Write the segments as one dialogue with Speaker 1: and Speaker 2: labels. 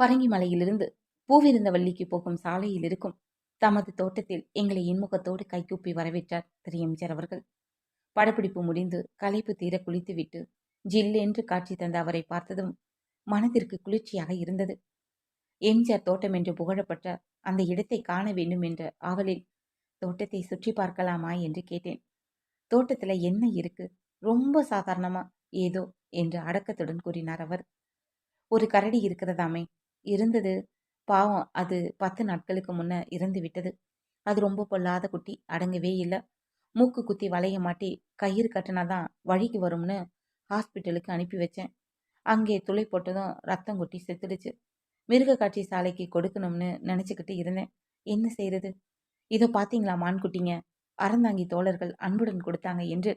Speaker 1: பரங்கி மலையிலிருந்து பூவிருந்தவல்லிக்கு போகும் சாலையில் இருக்கும் தமது தோட்டத்தில் எங்களை இன்முகத்தோடு கைகூப்பி வரவேற்றார் திரு. எம்ஜிஆர் அவர்கள். படப்பிடிப்பு முடிந்து களைப்பு தீர குளித்துவிட்டு ஜில்லென்று காட்சி தந்த அவரை பார்த்ததும் மனதிற்கு குளிர்ச்சியாக இருந்தது. எம்ஜிஆர் தோட்டம் என்று புகழப்பட்ட அந்த இடத்தை காண வேண்டும் என்ற ஆவலில் தோட்டத்தை சுற்றி பார்க்கலாமா என்று கேட்டேன். தோட்டத்தில் என்ன இருக்கு? ரொம்ப சாதாரணமா ஏதோ என்று அடக்கத்துடன் கூறினார் அவர். ஒரு கரடி இருக்கிறதாமே இருந்தது. பாவம் அது பத்து நாட்களுக்கு முன்ன இறந்து விட்டது. அது ரொம்ப பொல்லாத குட்டி அடங்கவே இல்லை. மூக்கு குத்தி வளைய மாட்டி கயிறு கட்டினாதான் வழிக்கு வரும்னு ஹாஸ்பிட்டலுக்கு அனுப்பி வச்சேன். அங்கே துளை போட்டதும் ரத்தம் கொட்டி செத்துடுச்சு. மிருக காட்சி சாலைக்கு கொடுக்கணும்னு நினச்சிக்கிட்டு இருந்தேன். என்ன செய்யறது இதோ பார்த்தீங்களா மான்குட்டிங்க? அறந்தாங்கி தோழர்கள் அன்புடன் கொடுத்தாங்க என்று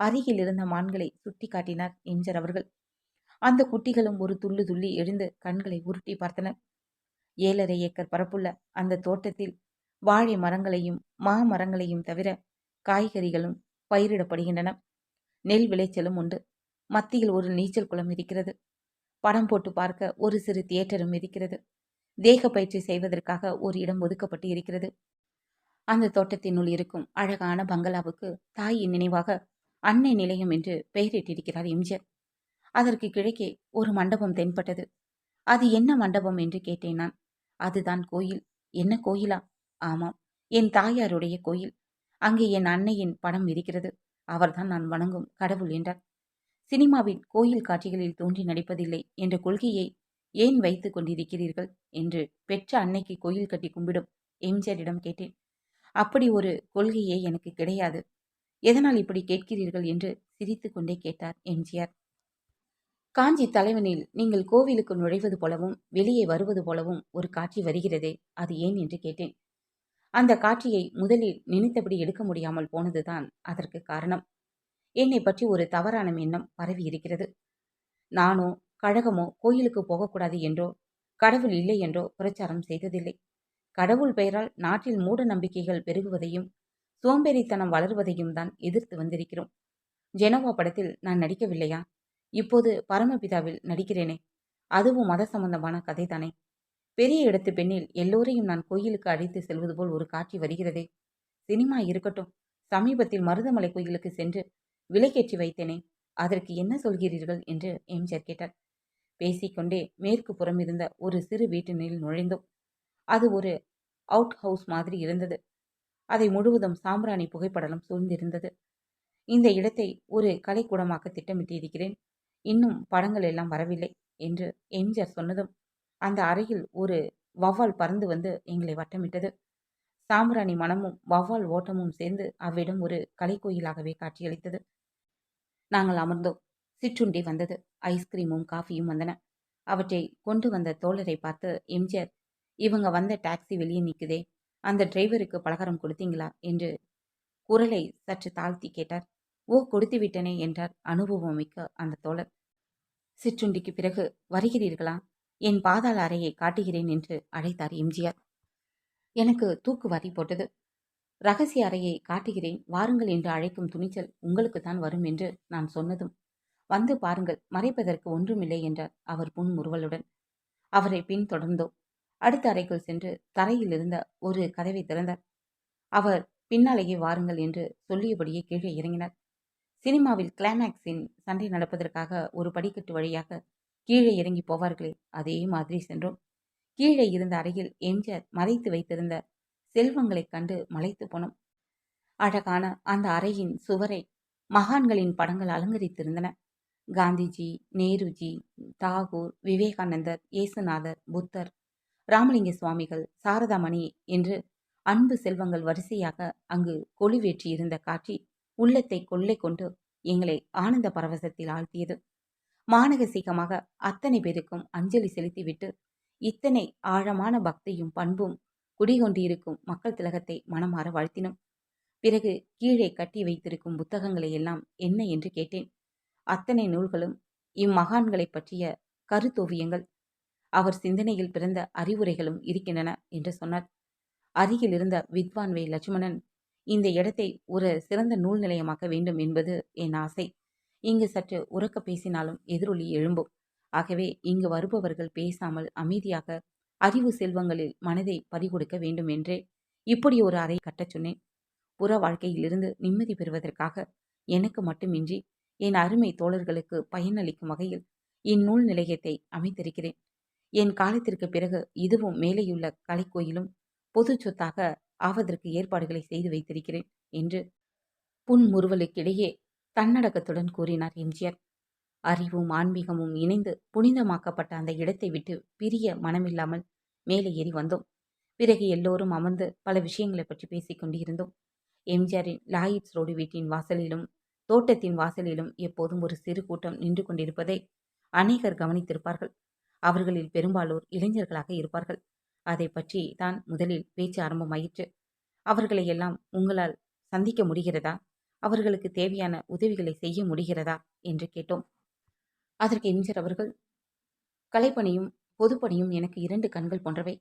Speaker 1: அருகில் இருந்த மான்களை சுட்டி காட்டினார் எம்ஜர் அவர்கள். அந்த குட்டிகளும் ஒரு துள்ளு துள்ளி எழுந்து கண்களை உருட்டி பார்த்தனர் ஏழரை ஏக்கர் பரப்புள்ள அந்த தோட்டத்தில் வாழை மரங்களையும் மாமரங்களையும் தவிர காய்கறிகளும் பயிரிடப்படுகின்றன. நெல் விளைச்சலும் உண்டு. மத்தியில் ஒரு நீச்சல் குளம் இருக்கிறது. படம் போட்டு பார்க்க ஒரு சிறு தியேட்டரும் இருக்கிறது. தேக பயிற்சி செய்வதற்காக ஒரு இடம் ஒதுக்கப்பட்டு இருக்கிறது. அந்த தோட்டத்தினுள் இருக்கும் அழகான பங்களாவுக்கு தாயின் நினைவாக அன்னை நிலையம் என்று பெயரிட்டிருக்கிறார் எம்ஜிஆர் அதற்கு கிழக்கே ஒரு மண்டபம் தென்பட்டது. அது என்ன மண்டபம் என்று கேட்டேன் நான். அதுதான் கோயில். என்ன கோயிலா? ஆமாம் என் தாயாருடைய கோயில். அங்கே என் அன்னையின் படம் இருக்கிறது. அவர்தான் நான் வணங்கும் கடவுள் என்றார். சினிமாவில் கோயில் காட்சிகளில் தோன்றி நடிப்பதில்லை என்ற கொள்கையை ஏன் வைத்து கொண்டிருக்கிறீர்கள் என்று பெற்ற அன்னைக்கு கோயில் கட்டி கும்பிடும் எம்ஜிஆரிடம் கேட்டேன். அப்படி ஒரு கொள்கையே எனக்கு கிடையாது. எதனால் இப்படி கேட்கிறீர்கள் என்று சிரித்து கொண்டே கேட்டார் எம்ஜிஆர். காஞ்சி தலைவனில் நீங்கள் கோவிலுக்கு நுழைவது போலவும் வெளியே வருவது போலவும் ஒரு காட்சி வருகிறதே அது ஏன் என்று கேட்டேன். அந்த காட்சியை முதலில் நினைத்தபடி எடுக்க முடியாமல் போனதுதான் அதற்கு காரணம். என்னை பற்றி ஒரு தவறான எண்ணம் பரவி இருக்கிறது. நானோ கழகமோ கோயிலுக்கு போகக்கூடாது என்றோ கடவுள் இல்லை என்றோ பிரச்சாரம் செய்ததில்லை. கடவுள் பெயரால் நாட்டில் மூட நம்பிக்கைகள் பெருகுவதையும் சோம்பேறித்தனம் வளர்வதையும் தான் எதிர்த்து வந்திருக்கிறோம். ஜெனோவா படத்தில் நான் நடிக்கவில்லையா? இப்போது பரமபிதாவில் நடிக்கிறேனே. அதுவும் மத சம்பந்தமான கதை தானே பெரிய இடத்து பெண்ணில் எல்லோரையும் நான் கோயிலுக்கு அழைத்து செல்வது போல் ஒரு காட்சி வருகிறதே. சினிமா இருக்கட்டும். சமீபத்தில் மருதமலை கோயிலுக்கு சென்று விலைக்கேற்றி வைத்தேனே. அதற்கு என்ன சொல்கிறீர்கள்? என்று எம்ஜிஆர் கேட்டார். பேசிக்கொண்டே மேற்கு புறம் இருந்த ஒரு சிறு வீட்டினில் நுழைந்தோம். அது ஒரு அவுட் ஹவுஸ் மாதிரி இருந்தது. அதை முழுவதும் சாம்பிராணி புகைப்படலம் சூழ்ந்திருந்தது. இந்த இடத்தை ஒரு கலைக்கூடமாக்க திட்டமிட்டிருக்கிறேன். இன்னும் படங்கள் எல்லாம் வரவில்லை என்று எம்ஜிஆர் சொன்னதும் அந்த அறையில் ஒரு வவ்வால் பறந்து வந்து எங்களை வட்டமிட்டது. சாம்பிராணி மனமும் வவ்வால் ஓட்டமும் சேர்ந்து அவ்விடம் ஒரு கலைக்கோயிலாகவே காட்சியளித்தது. நாங்கள் அமர்ந்தோம். சிற்றுண்டி வந்தது. ஐஸ்கிரீமும் காஃபியும் வந்தன. அவற்றை கொண்டு வந்த தோழரை பார்த்து எம்ஜிஆர் இவங்க வந்த டாக்ஸி வெளியே நிற்குதே அந்த டிரைவருக்கு பலகாரம் கொடுத்தீங்களா? என்று குரலை சற்று தாழ்த்தி கேட்டார். ஓ கொடுத்து விட்டனே என்றார் அனுபவம் மிக்க அந்த தோழர். சிற்றுண்டிக்கு பிறகு வருகிறீர்களா? என் பாதாள அறையை காட்டுகிறேன் என்று அழைத்தார் எம்ஜிஆர். எனக்கு தூக்கு வாரி போட்டது. ரகசிய அறையை காட்டுகிறேன். வாருங்கள் என்று அழைக்கும் துணிச்சல் உங்களுக்கு தான் வரும் என்று நான் சொன்னதும் வந்து பாருங்கள். மறைப்பதற்கு ஒன்றுமில்லை என்றார் அவர் புன்முறுவலுடன். அவரை பின் தொடர்ந்தோம் அடுத்த அறைக்குள் சென்று தரையில் இருந்த ஒரு கதவை திறந்தார். அவர் பின்னாலேயே வாருங்கள் என்று சொல்லியபடியே கீழே இறங்கினார். சினிமாவில் கிளைமேக்ஸின் சண்டை நடப்பதற்காக ஒரு படிக்கட்டு வழியாக கீழே இறங்கி போவார்களே அதே மாதிரி சென்றோம். கீழே இருந்த அறையில் எம்ஜிஆர் மறைத்து வைத்திருந்த செல்வங்களைக் கண்டு மலைத்து போனோம். அழகான அந்த அறையின் சுவரை மகான்களின் படங்கள் அலங்கரித்திருந்தன. காந்திஜி நேருஜி தாகூர் விவேகானந்தர் இயேசுநாதர் புத்தர் ராமலிங்க சுவாமிகள் சாரதாமணி என்று அன்பு செல்வங்கள் வரிசையாக அங்கு கொலுவேற்றி இருந்த காட்சி உள்ளத்தை கொள்ளை கொண்டு எங்களை ஆனந்த பரவசத்தில் ஆழ்த்தியது. மானகசீகமாக அத்தனை பேருக்கும் அஞ்சலி செலுத்திவிட்டு இத்தனை ஆழமான பக்தியும் பண்பும் குடிகொண்டிருக்கும் மக்கள் திலகத்தை மனமாற வாழ்த்தினோம். பிறகு கீழே கட்டி வைத்திருக்கும் புத்தகங்களை எல்லாம் என்ன என்று கேட்டேன். அத்தனை நூல்களும் இம்மகான்களை பற்றிய கருத்தோவியங்கள். அவர் சிந்தனையில் பிறந்த அறிவுரைகளும் இருக்கின்றன என்று சொன்னார். அருகில் இருந்த வித்வான் வே லட்சுமணன் இந்த இடத்தை ஒரு சிறந்த நூல் நிலையமாக்க வேண்டும் என்பது என் ஆசை. இங்கு சற்று உறக்க பேசினாலும் எதிரொலி எழும்பும். ஆகவே இங்கு வருபவர்கள் பேசாமல் அமைதியாக அறிவு செல்வங்களில் மனதை பறிகொடுக்க வேண்டும் என்றே இப்படி ஒரு அறை கட்டச் சொன்னேன். புற வாழ்க்கையிலிருந்து நிம்மதி பெறுவதற்காக எனக்கு மட்டுமின்றி என் அருமை தோழர்களுக்கு பயனளிக்கும் வகையில் இந்நூல் நிலையத்தை அமைத்திருக்கிறேன். என் காலத்திற்கு பிறகு இதுவும் மேலேயுள்ள கலைக்கோயிலும் பொது சொத்தாக ஆவதற்கு ஏற்பாடுகளை செய்து வைத்திருக்கிறேன் என்று புன்முறுவலுக்கிடையே தன்னடக்கத்துடன் கூறினார் எம்ஜிஆர். அறிவும் ஆன்மீகமும் இணைந்து புனிதமாக்கப்பட்ட அந்த இடத்தை விட்டு பிரிய மனமில்லாமல் மேலே ஏறி வந்தோம். பிறகு எல்லோரும் அமர்ந்து பல விஷயங்களை பற்றி பேசிக் கொண்டிருந்தோம். எம்ஜிஆரின் லாயிட்ஸ் ரோடு வீட்டின் வாசலிலும் தோட்டத்தின் வாசலிலும் எப்போதும் ஒரு சிறு கூட்டம் நின்று கொண்டிருப்பதை அநேகர் கவனித்திருப்பார்கள். அவர்களில் பெரும்பாலோர் இளைஞர்களாக இருப்பார்கள். அதை பற்றி தான் முதலில் பேச்சு ஆரம்பமாயிற்று. அவர்களை எல்லாம் உங்களால் சந்திக்க முடிகிறதா? அவர்களுக்கு தேவையான உதவிகளை செய்ய முடிகிறதா? என்று கேட்டோம். அதற்கு எஞ்சர் அவர்கள் கலைப்பணியும் பொதுப்பணியும் எனக்கு இரண்டு கண்கள் போன்றவை.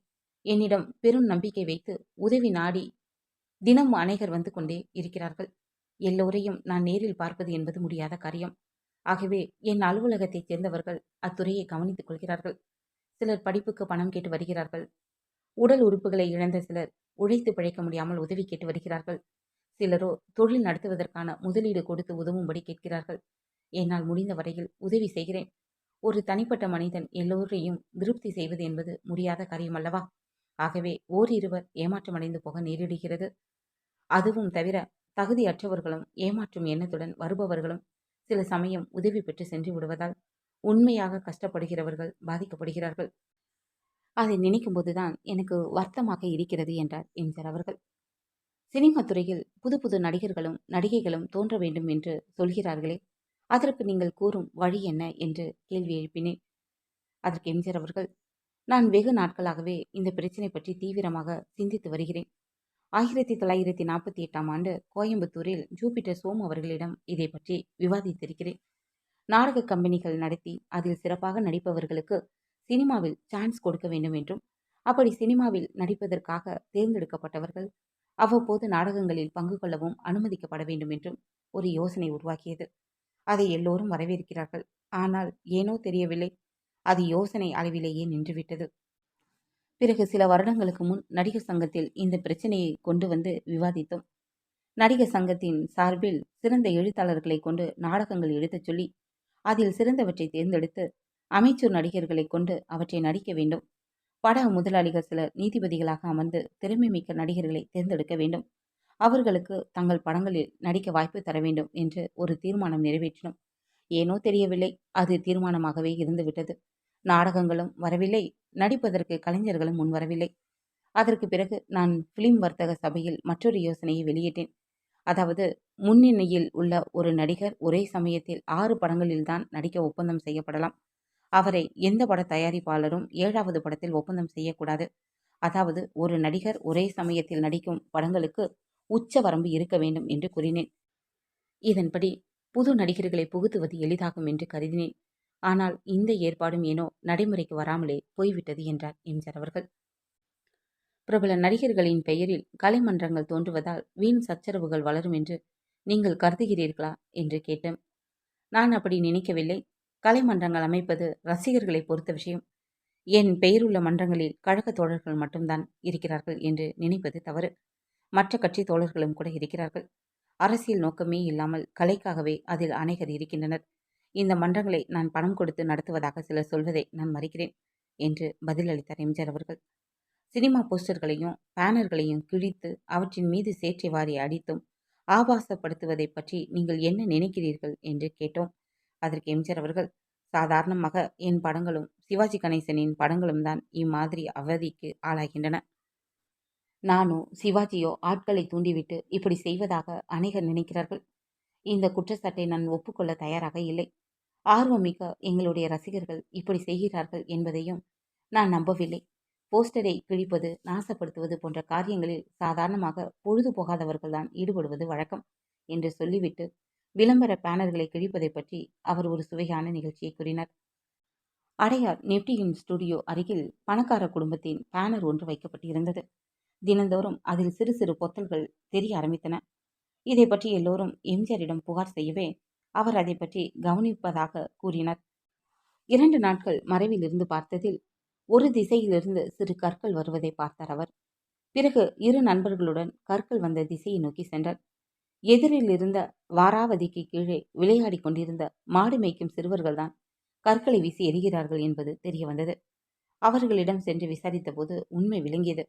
Speaker 1: என்னிடம் பெரும் நம்பிக்கை வைத்து உதவி நாடி தினம் அநேகர் வந்து கொண்டே இருக்கிறார்கள். எல்லோரையும் நான் நேரில் பார்ப்பது என்பது முடியாத காரியம். ஆகவே என் அலுவலகத்தைச் சேர்ந்தவர்கள் அத்துறையை கவனித்துக் கொள்கிறார்கள். சிலர் படிப்புக்கு பணம் கேட்டு வருகிறார்கள். உடல் உறுப்புகளை இழந்த சிலர் உழைத்து பிழைக்க முடியாமல் உதவி கேட்டு வருகிறார்கள். சிலரோ தொழில் நடத்துவதற்கான முதலீடு கொடுத்து உதவும்படி கேட்கிறார்கள். என்னால் முடிந்த வரையில் உதவி செய்கிறேன். ஒரு தனிப்பட்ட மனிதன் எல்லோரையும் திருப்தி செய்வது என்பது முடியாத காரியம் அல்லவா? ஆகவே ஓரிருவர் ஏமாற்றமடைந்து போக நேரிடுகிறது. அதுவும் தவிர தகுதியற்றவர்களும் ஏமாற்றும் எண்ணத்துடன் வருபவர்களும் சில சமயம் உதவி பெற்று சென்று விடுவதால் உண்மையாக கஷ்டப்படுகிறவர்கள் பாதிக்கப்படுகிறார்கள். அதை நினைக்கும் போதுதான் எனக்கு வருத்தமாக இருக்கிறது என்றார் எம்ஜிஆர் அவர்கள். சினிமா துறையில் புது புது நடிகர்களும் நடிகைகளும் தோன்ற வேண்டும் என்று சொல்கிறார்களே அதற்கு நீங்கள் கூறும் வழி என்ன என்று கேள்வி எழுப்பினேன். அதற்கு எம்ஜிஆர் அவர்கள் நான் வெகு நாட்களாகவே இந்த பிரச்சனை பற்றி தீவிரமாக சிந்தித்து வருகிறேன். ஆயிரத்தி தொள்ளாயிரத்தி நாற்பத்தி எட்டாம் ஆண்டு கோயம்புத்தூரில் ஜூபிட்டர் சோம் அவர்களிடம் இதை பற்றி விவாதித்திருக்கிறேன். நாடக கம்பெனிகள் நடத்தி அதில் சிறப்பாக நடிப்பவர்களுக்கு சினிமாவில் சான்ஸ் கொடுக்க வேண்டும் என்றும் அப்படி சினிமாவில் நடிப்பதற்காக தேர்ந்தெடுக்கப்பட்டவர்கள் அவ்வப்போது நாடகங்களில் பங்கு கொள்ளவும் அனுமதிக்கப்பட வேண்டும் என்றும் ஒரு யோசனை உருவாக்கியது. அதை எல்லோரும் வரவேற்கிறார்கள். ஆனால் ஏனோ தெரியவில்லை. அது யோசனை அளவிலேயே நின்றுவிட்டது. பிறகு சில வருடங்களுக்கு முன் நடிகர் சங்கத்தில் இந்த பிரச்சனையை கொண்டு வந்து விவாதித்தோம். நடிகர் சங்கத்தின் சார்பில் சிறந்த எழுத்தாளர்களை கொண்டு நாடகங்கள் எழுதச் சொல்லி அதில் சிறந்தவற்றை தேர்ந்தெடுத்து அமைச்சர் நடிகர்களை கொண்டு அவற்றை நடிக்க வேண்டும். பட முதலாளிகள் சிலர் நீதிபதிகளாக அமர்ந்து திறமை மிக்க நடிகர்களை தேர்ந்தெடுக்க வேண்டும். அவர்களுக்கு தங்கள் படங்களில் நடிக்க வாய்ப்பு தர வேண்டும் என்று ஒரு தீர்மானம் நிறைவேற்றினோம். ஏனோ தெரியவில்லை அது தீர்மானமாகவே இருந்துவிட்டது. நாடகங்களும் வரவில்லை நடிப்பதற்கு கலைஞர்களும் முன் வரவில்லை அதற்கு பிறகு நான் பிலிம் வர்த்தக சபையில் மற்றொரு யோசனையை வெளியிட்டேன். அதாவது முன்னணியில் உள்ள ஒரு நடிகர் ஒரே சமயத்தில் ஆறு படங்களில்தான் நடிக்க ஒப்பந்தம் செய்யப்படலாம். அவரை எந்த பட தயாரிப்பாளரும் ஏழாவது படத்தில் ஒப்பந்தம் செய்யக்கூடாது. அதாவது ஒரு நடிகர் ஒரே சமயத்தில் நடிக்கும் படங்களுக்கு உச்ச வரம்பு இருக்க வேண்டும் என்று கூறினேன். இதன்படி புது நடிகர்களை புகுத்துவது எளிதாகும் என்று கருதினேன். ஆனால் இந்த ஏற்பாடும் ஏனோ நடைமுறைக்கு வராமலே போய்விட்டது என்றார் எம்ஜிஆர் அவர்கள். பிரபல நடிகர்களின் பெயரில் கலைமன்றங்கள் தோன்றுவதால் வீண் சச்சரவுகள் வளரும் என்று நீங்கள் கருதுகிறீர்களா? என்று கேட்டேன். நான் அப்படி நினைக்கவில்லை. கலைமன்றங்கள் அமைப்பது ரசிகர்களை பொறுத்த விஷயம். என் பெயருள்ள மன்றங்களில் கழக தோழர்கள் மட்டும்தான் இருக்கிறார்கள் என்று நினைப்பது தவறு. மற்ற கட்சி தோழர்களும் கூட இருக்கிறார்கள். அரசியல் நோக்கமே இல்லாமல் கலைக்காகவே அதில் அநேகர் இருக்கின்றனர். இந்த மன்றங்களை நான் பணம் கொடுத்து நடத்துவதாக சிலர் சொல்வதை நான் மறுக்கிறேன் என்று பதிலளித்தார் எம்ஜிஆர் அவர்கள். சினிமா போஸ்டர்களையும் பேனர்களையும் கிழித்து அவற்றின் மீது சேற்றை வாரி அடித்தும் ஆபாசப்படுத்துவதை பற்றி நீங்கள் என்ன நினைக்கிறீர்கள் என்று கேட்டோம். அதற்கு எம்ஜிஆர் அவர்கள் சாதாரணமாக என் படங்களும் சிவாஜி கணேசனின் படங்களும் தான் இம்மாதிரி அவதிக்கு ஆளாகின்றன. நானோ சிவாஜியோ ஆட்களை தூண்டிவிட்டு இப்படி செய்வதாக அநேகர் நினைக்கிறார்கள். இந்த குற்றச்சாட்டை நான் ஒப்புக்கொள்ள தயாராக இல்லை. ஆர்வமிக்க எங்களுடைய ரசிகர்கள் இப்படி செய்கிறார்கள் என்பதையும் நான் நம்பவில்லை. போஸ்டரை கிழிப்பது நாசப்படுத்துவது போன்ற காரியங்களில் சாதாரணமாக பொழுது போகாதவர்கள்தான் ஈடுபடுவது வழக்கம் என்று சொல்லிவிட்டு விளம்பர பேனர்களை கிழிப்பதை பற்றி அவர் ஒரு சுவையான நிகழ்ச்சியை கூறினார். அடையார் நெப்டியின் ஸ்டுடியோ அருகில் பணக்கார குடும்பத்தின் பேனர் ஒன்று வைக்கப்பட்டிருந்தது. தினந்தோறும் அதில் சிறு சிறு பொத்தல்கள் தெரிய ஆரம்பித்தன. இதை பற்றி எல்லோரும் எம்ஜிஆரிடம் புகார் செய்யவே அவர் அதை பற்றி கவனிப்பதாக கூறினார். இரண்டு நாட்கள் மறைவில் இருந்து பார்த்ததில் ஒரு திசையிலிருந்து சிறு கற்கள் வருவதை பார்த்தார் அவர். பிறகு இரு நண்பர்களுடன் கற்கள் வந்த திசையை நோக்கி சென்றார். எதிரில் இருந்த வாராவதிக்கு கீழே விளையாடி கொண்டிருந்த மாடு மேய்க்கும் சிறுவர்கள்தான் கற்களை வீசி எரிகிறார்கள் என்பது தெரிய வந்தது. அவர்களிடம் சென்று விசாரித்தபோது உண்மை விளங்கியது.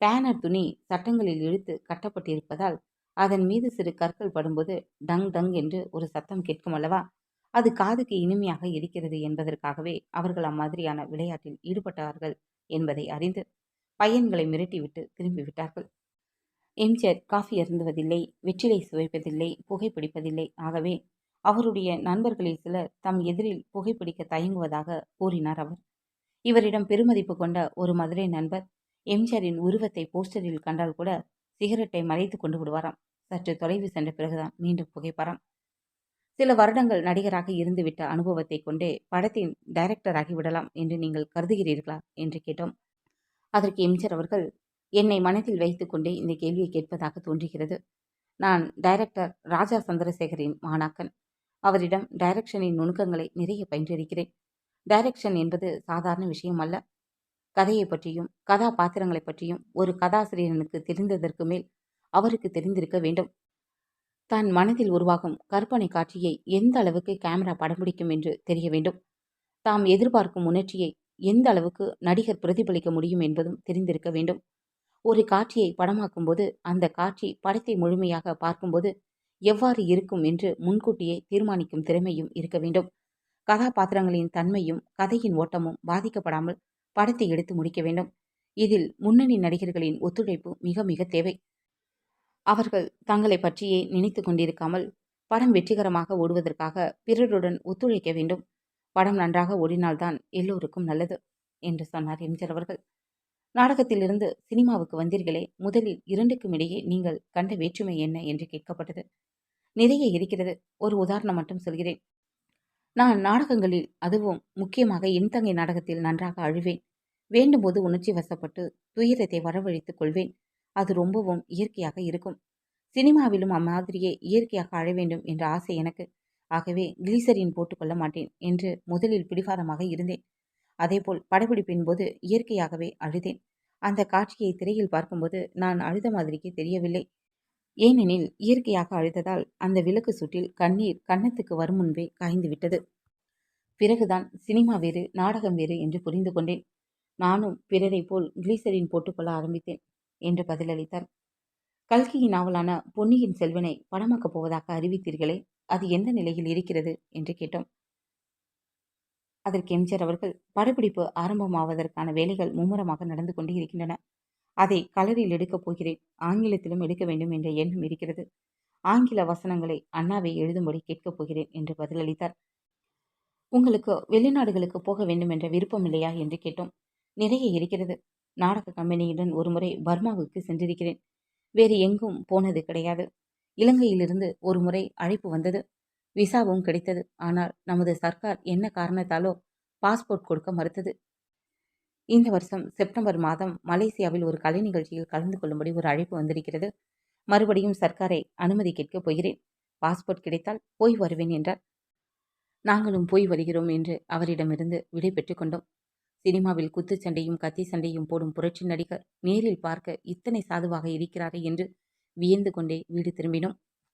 Speaker 1: பேனர் துணி சட்டங்களில் இழுத்து கட்டப்பட்டிருப்பதால் அதன் மீது சிறு கற்கள் படும்போது டங் டங் என்று ஒரு சத்தம் கேட்கும் அல்லவா? அது காதுக்கு இனிமையாக இருக்கிறது என்பதற்காகவே அவர்கள் அம்மாதிரியான விளையாட்டில் ஈடுபட்டார்கள் என்பதை அறிந்து பையன்களை மிரட்டிவிட்டு திரும்பிவிட்டார்கள். எம்ஜிஆர் காஃபி அருந்துவதில்லை வெற்றிலை சுவைப்பதில்லை புகைப்பிடிப்பதில்லை ஆகவே அவருடைய நண்பர்களில் சிலர் தம் எதிரில் புகைப்பிடிக்க தயங்குவதாக கூறினார் அவர். இவரிடம் பெருமதிப்பு கொண்ட ஒரு மதுரை நண்பர் எம்ஜிஆரின் உருவத்தை போஸ்டரில் கண்டால் கூட சிகரெட்டை மறைத்து கொண்டு விடுவாராம். சற்று தொலைவு சென்ற பிறகுதான் மீண்டும் புகைப்பாராம் சில வருடங்கள் நடிகராக இருந்துவிட்ட அனுபவத்தை கொண்டே படத்தின் டைரக்டராகி விடலாம் என்று நீங்கள் கருதுகிறீர்களா? என்று கேட்டோம். அதற்கு எம்ஜிஆர் அவர்கள் என்னை மனதில் வைத்துக்கொண்டே இந்த கேள்வியை கேட்பதாக தோன்றுகிறது. நான் டைரக்டர் ராஜா சந்திரசேகரின் மாணாக்கன். அவரிடம் டைரக்ஷனின் நுணுக்கங்களை நிறைய பயின்றிருக்கிறேன் டைரக்ஷன் என்பது சாதாரண விஷயம் அல்ல கதையை பற்றியும் கதாபாத்திரங்களை பற்றியும் ஒரு கதாசிரியனுக்கு தெரிந்ததற்கு மேல் அவருக்கு தெரிந்திருக்க வேண்டும். தன் மனதில் உருவாகும் கற்பனை காட்சியை எந்த அளவுக்கு கேமரா படம் பிடிக்கும் என்று தெரிய வேண்டும். தாம் எதிர்பார்க்கும் உணர்ச்சியை எந்த அளவுக்கு நடிகர் பிரதிபலிக்க முடியும் என்பதும் தெரிந்திருக்க வேண்டும். ஒரு காட்சியை படமாக்கும்போது அந்த காட்சி படத்தை முழுமையாக பார்க்கும்போது எவ்வாறு இருக்கும் என்று முன்கூட்டியே தீர்மானிக்கும் திறமையும் இருக்க வேண்டும். கதாபாத்திரங்களின் தன்மையும் கதையின் ஓட்டமும் பாதிக்கப்படாமல் படத்தை எடுத்து முடிக்க வேண்டும். இதில் முன்னணி நடிகர்களின் ஒத்துழைப்பு மிக மிக தேவை. அவர்கள் தங்களை பற்றியே நினைத்து கொண்டிருக்காமல் படம் வெற்றிகரமாக ஓடுவதற்காக பிறருடன் ஒத்துழைக்க வேண்டும். படம் நன்றாக ஓடினால்தான் எல்லோருக்கும் நல்லது என்று சொன்னார் எம்ஜிஆர் அவர்கள். நாடகத்திலிருந்து சினிமாவுக்கு வந்தீர்களே முதலில் இரண்டுக்கும் இடையே நீங்கள் கண்ட வேற்றுமை என்ன என்று கேட்கப்பட்டது. நிறைய இருக்கிறது ஒரு உதாரணம் மட்டும் சொல்கிறேன். நான் நாடகங்களில் அதுவும் முக்கியமாக என் தங்கை நாடகத்தில் நன்றாக அழுவேன். வேண்டும்போது உணர்ச்சி வசப்பட்டு துயரத்தை வரவழைத்துக் கொள்வேன். அது ரொம்பவும் இயற்கையாக இருக்கும். சினிமாவிலும் அம்மாதிரியே இயற்கையாக அழ வேண்டும் என்ற ஆசை எனக்கு. ஆகவே கிளீசரின் போட்டுக்கொள்ள மாட்டேன் என்று முதலில் பிடிவாதமாக இருந்தேன். அதேபோல் படப்பிடிப்பின் போது இயற்கையாகவே அழுதேன். அந்த காட்சியை திரையில் பார்க்கும்போது நான் அழுத மாதிரிக்கு தெரியவில்லை. ஏனெனில் இயற்கையாக அழுததால் அந்த விளக்கு சுட்டில் கண்ணீர் கன்னத்துக்கு வரும் முன்பே காய்ந்து விட்டது. பிறகுதான் சினிமா வேறு நாடகம் வேறு என்று புரிந்து கொண்டேன். நானும் பிறரை போல் கிளீசரின் போட்டுக்கொள்ள ஆரம்பித்தேன் என்று பதிலளித்தார். கல்கியின் நாவலான பொன்னியின் செல்வனை படமாக்கப் போவதாக அறிவித்தீர்களே அது எந்த நிலையில் இருக்கிறது என்று கேட்டோம். அதற்கு எம்ஜிஆர் அவர்கள் படப்பிடிப்பு ஆரம்பமாவதற்கான வேலைகள் மும்முரமாக நடந்து கொண்டு இருக்கின்றன. அதை கலரில் எடுக்கப் போகிறேன். ஆங்கிலத்திலும் எடுக்க வேண்டும் என்ற எண்ணம் இருக்கிறது. ஆங்கில வசனங்களை அண்ணாவை எழுதும்படி கேட்கப் போகிறேன் என்று பதிலளித்தார். உங்களுக்கு வெளிநாடுகளுக்கு போக வேண்டும் என்ற விருப்பம் இல்லையா என்று கேட்டோம். நிறைய இருக்கிறது. நாடக கம்பெனியுடன் ஒருமுறை பர்மாவுக்கு சென்றிருக்கிறேன். வேறு எங்கும் போனது கிடையாது. இலங்கையிலிருந்து ஒரு முறை அழைப்பு வந்தது. விசாவும் கிடைத்தது. ஆனால் நமது சர்க்கார் என்ன காரணத்தாலோ பாஸ்போர்ட் கொடுக்க மறுத்தது. இந்த வருஷம் செப்டம்பர் மாதம் மலேசியாவில் ஒரு கலை நிகழ்ச்சியில் கலந்து கொள்ளும்படி ஒரு அழைப்பு வந்திருக்கிறது. மறுபடியும் சர்க்காரை அனுமதி கேட்கப் போகிறேன். பாஸ்போர்ட் கிடைத்தால் போய் வருவேன் என்றார். நாங்களும் போய் வருகிறோம் என்று அவரிடமிருந்து விடை பெற்றுக்கொண்டோம் சினிமாவில் குத்துச்சண்டையும் கத்தி சண்டையும் போடும் புரட்சி நடிகர் நேரில் பார்க்க இத்தனை சாதுவாக இருக்கிறாரே என்று வியந்து கொண்டே வீடு திரும்பினோம்.